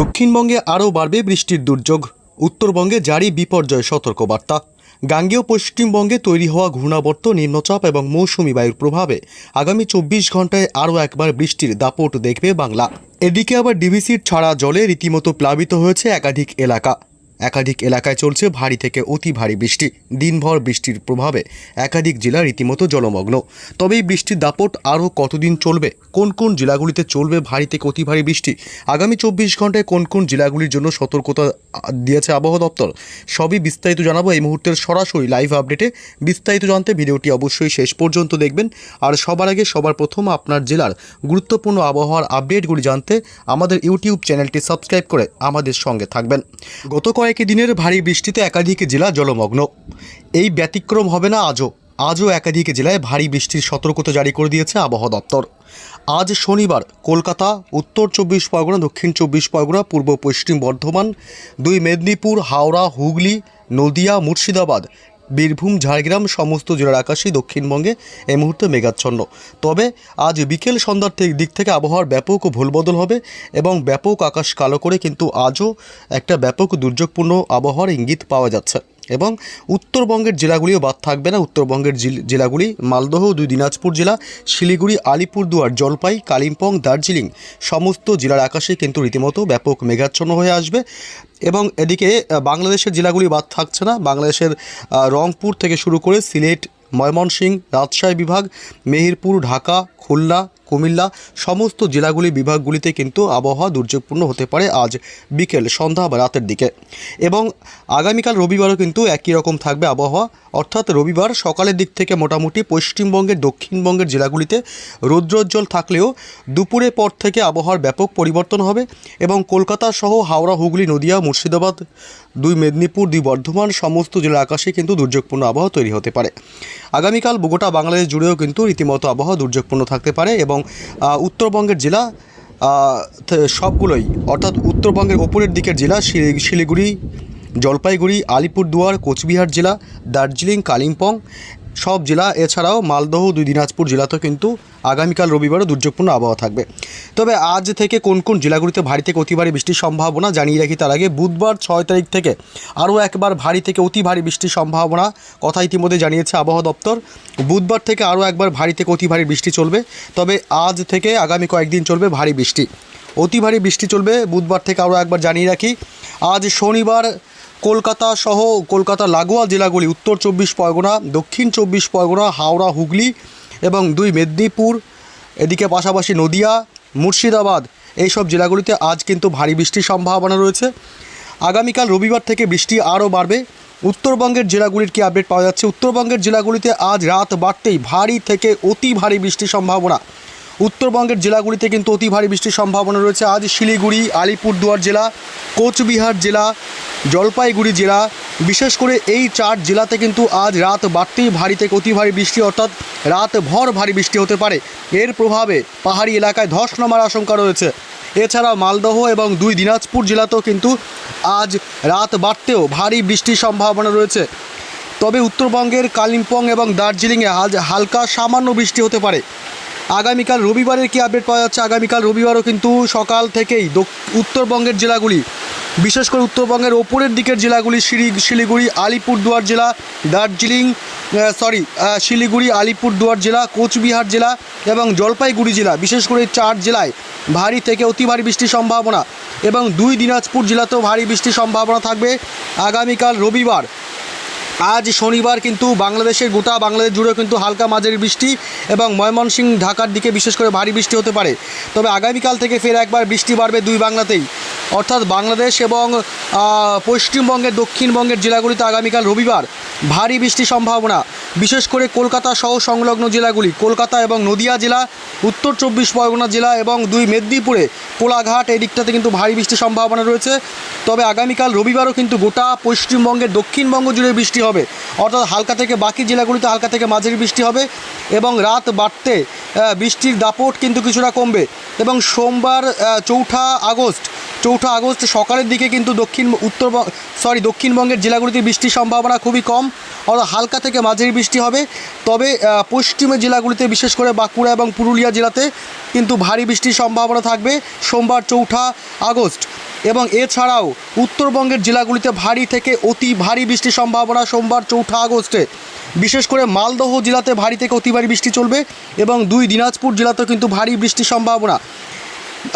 দক্ষিণবঙ্গে আরও বাড়বে বৃষ্টির দুর্যোগ। উত্তরবঙ্গে জারি বিপর্যয় সতর্কবার্তা। গাঙ্গেয় পশ্চিমবঙ্গে তৈরি হওয়া ঘূর্ণাবর্ত, নিম্নচাপ এবং মৌসুমি বায়ুর প্রভাবে আগামী চব্বিশ ঘন্টায় আরও একবার বৃষ্টির দাপট দেখবে বাংলা। এদিকে আবার ডিভিসির ছাড়া জলে রীতিমতো প্লাবিত হয়েছে একাধিক এলাকা। একাধিক এলাকায় চলছে ভারী থেকে অতি ভারী বৃষ্টি। দিনভর বৃষ্টির প্রভাবে একাধিক জেলা রীতিমতো জলমগ্ন। তবে এই বৃষ্টির দাপট আরও কতদিন চলবে? কোন কোন জেলাগুলিতে চলবে ভারী থেকে অতি ভারী বৃষ্টি? আগামী চব্বিশ ঘন্টায় কোন কোন জেলাগুলির জন্য সতর্কতা দিয়েছে আবহাওয়া দপ্তর? সবই বিস্তারিত জানাব এই মুহূর্তের সরাসরি লাইভ আপডেটে। বিস্তারিত জানতে ভিডিওটি অবশ্যই শেষ পর্যন্ত দেখবেন। আর সবার আগে সবার প্রথম আপনার জেলার গুরুত্বপূর্ণ আবহাওয়ার আপডেটগুলি জানতে আমাদের ইউটিউব চ্যানেলটি সাবস্ক্রাইব করে আমাদের সঙ্গে থাকবেন। গত কয়েক দিনের ভারী বৃষ্টিতে একাধিক জেলা জলমগ্ন। এই ব্যতিক্রম হবে না আজও। আজও একাধিক জেলায় ভারী বৃষ্টির সতর্কতা জারি করে দিয়েছে আবহাওয়া দপ্তর। আজ শনিবার কলকাতা, উত্তর চব্বিশ পরগনা, দক্ষিণ চব্বিশ পরগনা, পূর্ব পশ্চিম বর্ধমান, দুই মেদিনীপুর, হাওড়া, হুগলি, নদিয়া, মুর্শিদাবাদ বীরভূম, ঝাড়গ্রাম, সমস্ত জেলার আকাশই দক্ষিণবঙ্গে এই মুহূর্তে মেঘাচ্ছন্ন। তবে আজ বিকেল সন্ধ্যার দিক থেকে আবহাওয়ার ব্যাপক ভুলবদল হবে এবং ব্যাপক আকাশ কালো করে কিন্তু আজও একটা ব্যাপক দুর্যোগপূর্ণ আবহাওয়ার ইঙ্গিত পাওয়া যাচ্ছে। এবং উত্তরবঙ্গের জেলাগুলিও বাদ থাকবে না। উত্তরবঙ্গের জিল- জেলাগুলি মালদহ, দুই দিনাজপুর জেলা, শিলিগুড়ি, আলিপুরদুয়ার, জলপাই, কালিম্পং, দার্জিলিং সমস্ত জেলার আকাশে কিন্তু রীতিমতো ব্যাপক মেঘাচ্ছন্ন হয়ে আসবে এবং এদিকে বাংলাদেশের জেলাগুলি বাদ থাকছে না। বাংলাদেশের রংপুর থেকে শুরু করে সিলেট, ময়মনসিংহ, রাজশাহী বিভাগ, মেহেরপুর, ঢাকা খুলনা, কুমিল্লা সমস্ত জেলাগুলি বিভাগগুলিতে কিন্তু আবহাওয়া দুর্যোগপূর্ণ হতে পারে আজ বিকেল সন্ধ্যা বা রাতের দিকে। এবং আগামীকাল রবিবারও কিন্তু একই রকম থাকবে আবহাওয়া। অর্থাৎ রবিবার সকালের দিক থেকে মোটামুটি পশ্চিমবঙ্গের, দক্ষিণবঙ্গের জেলাগুলিতে রৌদ্রোজ্জ্বল থাকলেও দুপুরের পর থেকে আবহাওয়ার ব্যাপক পরিবর্তন হবে এবং কলকাতা সহ হাওড়া, হুগলি, নদিয়া, মুর্শিদাবাদ, দুই মেদিনীপুর, দুই বর্ধমান সমস্ত জেলার আকাশে কিন্তু দুর্যোগপূর্ণ আবহাওয়া তৈরি হতে পারে। আগামীকাল গোটা বাংলাদেশ জুড়েও কিন্তু রীতিমতো আবহাওয়া দুর্যোগপূর্ণ থাকতে পারে এবং উত্তরবঙ্গের জেলা সবগুলোই, অর্থাৎ উত্তরবঙ্গের ওপরের দিকের জেলা শিলি- শিলিগুড়ি, জলপাইগুড়ি, আলিপুরদুয়ার, কোচবিহার জেলা, দার্জিলিং, কালিম্পং সব জেলা, এছাড়াও মালদহ, দুই দিনাজপুর জেলাতেও কিন্তু আগামীকাল রবিবারও দুর্যোগপূর্ণ আবহাওয়া থাকবে। তবে আজ থেকে কোন কোন জেলাগুলিতে ভারী থেকে অতি ভারী বৃষ্টির সম্ভাবনা জানিয়ে রাখি তার আগে বুধবার ছয় তারিখ থেকে আরও একবার ভারী থেকে অতি ভারী বৃষ্টির সম্ভাবনা কথা ইতিমধ্যে জানিয়েছে আবহাওয়া দপ্তর। বুধবার থেকে আরও একবার ভারী থেকে অতি ভারী বৃষ্টি চলবে, তবে আজ থেকে আগামী কয়েকদিন চলবে ভারী বৃষ্টি। অতি ভারী বৃষ্টি চলবে, বুধবার থেকে আরও একবার জানিয়ে রাখি, আজ শনিবার কলকাতা সহ কলকাতা লাগোয়া জেলাগুলি উত্তর চব্বিশ পরগনা, দক্ষিণ চব্বিশ পরগনা, হাওড়া, হুগলি এবং দুই মেদিনীপুর, এদিকে পাশাপাশি নদিয়া, মুর্শিদাবাদ এইসব জেলাগুলিতে আজ কিন্তু ভারী বৃষ্টির সম্ভাবনা রয়েছে। আগামীকাল রবিবার থেকে বৃষ্টি আরও বাড়বে। উত্তরবঙ্গের জেলাগুলির কি আপডেট পাওয়া যাচ্ছে? উত্তরবঙ্গের জেলাগুলিতে আজ রাত বাড়তেই ভারী থেকে অতি ভারী বৃষ্টির সম্ভাবনা। উত্তরবঙ্গের জেলাগুলিতে কিন্তু অতি ভারী বৃষ্টির সম্ভাবনা রয়েছে। আজ শিলিগুড়ি, আলিপুরদুয়ার জেলা, কোচবিহার জেলা, জলপাইগুড়ি জেলা, বিশেষ করে এই চার জেলাতে কিন্তু আজ রাত বাড়তেই ভারী থেকে অতি ভারী বৃষ্টি, অর্থাৎ রাত ভর ভারী বৃষ্টি হতে পারে। এর প্রভাবে পাহাড়ি এলাকায় ধস নামার আশঙ্কা রয়েছে। এছাড়াও মালদহ এবং দুই দিনাজপুর জেলাতেও কিন্তু আজ রাত বাড়তেও ভারী বৃষ্টির সম্ভাবনা রয়েছে। তবে উত্তরবঙ্গের কালিম্পং এবং দার্জিলিংয়ে আজ হালকা সামান্য বৃষ্টি হতে পারে। আগামীকাল রবিবারের কি আপডেট পাওয়া যাচ্ছে? আগামীকাল রবিবারও কিন্তু সকাল থেকেই উত্তরবঙ্গের জেলাগুলি, বিশেষ করে উত্তরবঙ্গের ওপরের দিকের জেলাগুলি শিলি শিলিগুড়ি, আলিপুরদুয়ার জেলা, দার্জিলিং সরি শিলিগুড়ি, আলিপুরদুয়ার জেলা, কোচবিহার জেলা এবং জলপাইগুড়ি জেলা, বিশেষ করে চার জেলায় ভারী থেকে অতি ভারী বৃষ্টির সম্ভাবনা এবং দুই দিনাজপুর জেলাতেও ভারী বৃষ্টির সম্ভাবনা থাকবে। আগামীকাল রবিবার আজ শনিবার কিন্তু বাংলাদেশের গোটা বাংলাদেশ জুড়েও কিন্তু হালকা মাঝারি বৃষ্টি এবং ময়মনসিংহ ঢাকার দিকে বিশেষ করে ভারী বৃষ্টি হতে পারে। তবে আগামীকাল থেকে ফের একবার বৃষ্টি বাড়বে দুই বাংলাতেই। অর্থাৎ বাংলাদেশ এবং পশ্চিমবঙ্গের, দক্ষিণবঙ্গের জেলাগুলিতে আগামীকাল রবিবার ভারী বৃষ্টির সম্ভাবনা। বিশেষ করে কলকাতা সহ সংলগ্ন জেলাগুলি, কলকাতা এবং নদিয়া জেলা, উত্তর চব্বিশ পরগনা জেলা এবং দুই মেদিনীপুরে কোলাঘাট এই দিকটাতে কিন্তু ভারী বৃষ্টির সম্ভাবনা রয়েছে। তবে আগামীকাল রবিবারও কিন্তু গোটা পশ্চিমবঙ্গের দক্ষিণবঙ্গ জুড়ে বৃষ্টি হবে। অর্থাৎ হালকা থেকে বাকি জেলাগুলিতে হালকা থেকে মাঝারি বৃষ্টি হবে এবং রাত বাড়তে বৃষ্টির দাপট কিন্তু কিছুটা কমবে। এবং সোমবার চৌঠা আগস্ট চৌঠা আগস্ট সকালের দিকে কিন্তু দক্ষিণ, উত্তর সরি দক্ষিণবঙ্গের জেলাগুলিতে বৃষ্টির সম্ভাবনা খুবই কম। অর্থাৎ হালকা থেকে মাঝারি বৃষ্টি হবে। তবে পশ্চিমের জেলাগুলিতে বিশেষ করে বাঁকুড়া এবং পুরুলিয়া জেলাতে কিন্তু ভারী বৃষ্টির সম্ভাবনা থাকবে সোমবার চৌঠা আগস্ট। এবং এছাড়াও উত্তরবঙ্গের জেলাগুলিতে ভারী থেকে অতি ভারী বৃষ্টির সম্ভাবনা সোমবার চৌঠা আগস্টে। বিশেষ করে মালদহ জেলাতে ভারী থেকে অতি ভারী বৃষ্টি চলবে এবং দুই দিনাজপুর জেলাতেও কিন্তু ভারী বৃষ্টির সম্ভাবনা।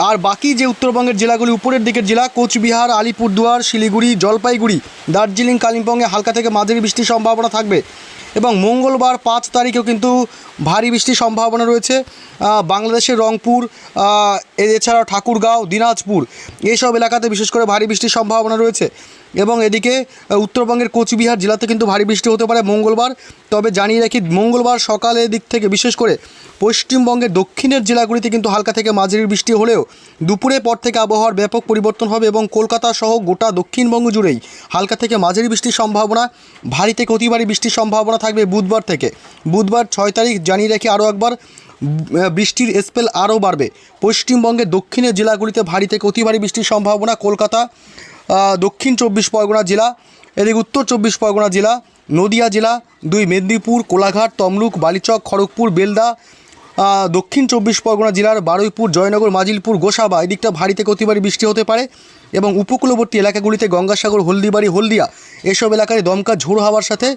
আর বাকি যে উত্তরবঙ্গের জেলাগুলি, উপরের দিকের জেলা, কোচবিহার, আলিপুরদুয়ার, শিলিগুড়ি, জলপাইগুড়ি, দার্জিলিং, কালিম্পংয়ে হালকা থেকে মাঝারি বৃষ্টির সম্ভাবনা থাকবে এবং মঙ্গলবার পাঁচ তারিখেও কিন্তু ভারী বৃষ্টির সম্ভাবনা রয়েছে। বাংলাদেশের রংপুর এছাড়াও ঠাকুরগাঁও, দিনাজপুর, এইসব এলাকাতে বিশেষ করে ভারী বৃষ্টির সম্ভাবনা রয়েছে এবং এদিকে উত্তরবঙ্গের কোচবিহার জেলাতে কিন্তু ভারী বৃষ্টি হতে পারে মঙ্গলবার। তবে জানিয়ে রাখি, মঙ্গলবার সকালের দিক থেকে বিশেষ করে পশ্চিমবঙ্গের দক্ষিণের জেলাগুলিতে কিন্তু হালকা থেকে মাঝারি বৃষ্টি হলেও দুপুরের পর থেকে আবহাওয়ার ব্যাপক পরিবর্তন হবে এবং কলকাতা সহ গোটা দক্ষিণবঙ্গ জুড়েই হালকা থেকে মাঝারি বৃষ্টির সম্ভাবনা ভারী থেকে অতি বৃষ্টির সম্ভাবনা থাকবে বুধবার থেকে। বুধবার ছয় তারিখ জানিয়ে রেখে আরও একবার বৃষ্টির স্পেল আরও বাড়বে। পশ্চিমবঙ্গের দক্ষিণের জেলাগুলিতে ভারী থেকে অতি বৃষ্টির সম্ভাবনা কলকাতা দক্ষিণ চব্বিশ পরগনা জেলা, এদিকে উত্তর চব্বিশ পরগনা জেলা, নদিয়া জেলা, দুই মেদিনীপুর, কোলাঘাট, তমলুক, বালিচক, খড়গপুর, বেলদা দক্ষিণ চব্বিশ পরগনা জেলার বারুইপুর, জয়নগর, মাজিলপুর, গোসাবা, এদিকটা ভারী থেকে অতিবারী বৃষ্টি হতে পারে এবং উপকূলবর্তী এলাকাগুলিতে গঙ্গাসাগর, হলদিবাড়ি, হলদিয়া এসব এলাকায় দমকা ঝোড় হওয়ার সাথে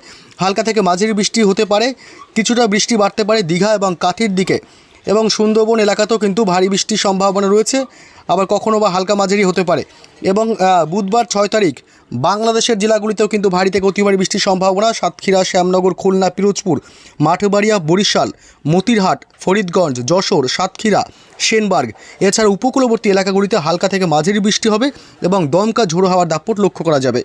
হালকা থেকে মাঝারি বৃষ্টি হতে পারে। কিছুটা বৃষ্টি বাড়তে পারে দীঘা এবং কাঠির দিকে এবং সুন্দরবন এলাকাতেও কিন্তু ভারী বৃষ্টির সম্ভাবনা রয়েছে। আবার কখনো বা হালকা মাঝারি হতে পারে। এবং বুধবার ছয় তারিখ বাংলাদেশের জেলাগুলিতেও কিন্তু ভারী থেকে অতিভারী বৃষ্টির সম্ভাবনা। সাতক্ষীরা, শ্যামনগর, খুলনা, পিরোজপুর, মাঠবাড়িয়া, বরিশাল, মতিরহাট, ফরিদগঞ্জ, যশোর, সাতক্ষীরা, সেনবার্গ। এছাড়া উপকূলবর্তী এলাকাগুলিতে হালকা থেকে মাঝারি বৃষ্টি হবে এবং দমকা ঝোড়ো হওয়ার দাপট লক্ষ্য করা যাবে।